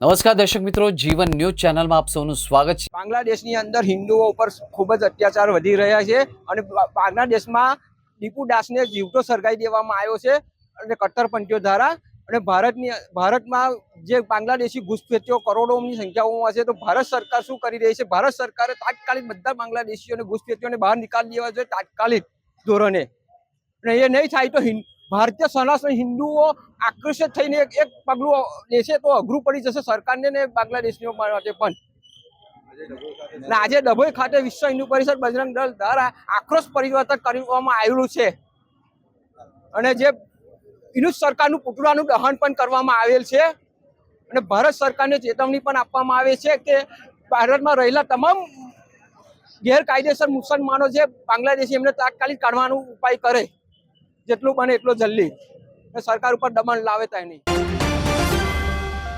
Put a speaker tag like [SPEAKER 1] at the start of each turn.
[SPEAKER 1] નમસ્કાર દર્શક મિત્રો, જીવન ન્યૂઝ ચેનલમાં આપ સૌનું સ્વાગત છે.
[SPEAKER 2] બાંગ્લાદેશની અંદર હિન્દુઓ ઉપર ખૂબ જ અત્યાચાર વધી રહ્યા છે અને બાંગ્લાદેશમાં દીપુ દાસને જીવતો સળગાવી દેવામાં આવ્યો છે અને કટ્ટરપંથીઓ દ્વારા અને ભારતની, ભારતમાં જે બાંગ્લાદેશી ઘૂસપેઠીઓ કરોડોની સંખ્યાઓમાં છે, તો ભારત સરકાર શું કરી રહી છે? ભારત સરકારે તાત્કાલિક બધા બાંગ્લાદેશીઓને ઘૂસપેઠીઓને બહાર નીકાળી દેવા જોઈએ તાત્કાલિક ધોરણે. અને એ નહીં થાય તો ભારતીય સનાતન હિન્દુઓ આકર્ષિત થઈને એક એક પગલું લેશે તો અઘરું પડી જશે. સરકારને ને બાંગ્લાદેશીઓ માટે પણ. આજે ડભોઈ ખાતે વિશ્વ હિન્દુ પરિષદ બજરંગ દળ દ્વારા આક્રોશ પરિવર્તન કરવામાં આવેલું છે. અને જે વિરુદ્ધ સરકારનું પુતળાનું દહન પણ કરવામાં આવેલ છે. અને ભારત સરકારને ચેતવણી પણ આપવામાં આવે છે કે ભારતમાં રહેલા તમામ ગેરકાયદેસર મુસલમાનો છે બાંગ્લાદેશી એમને તાત્કાલિક કાઢવાનો ઉપાય કરે. જેટલું બને એટલો જલ્દી. સરકાર ઉપર દબાણ લાવે ત્યાં નહીં.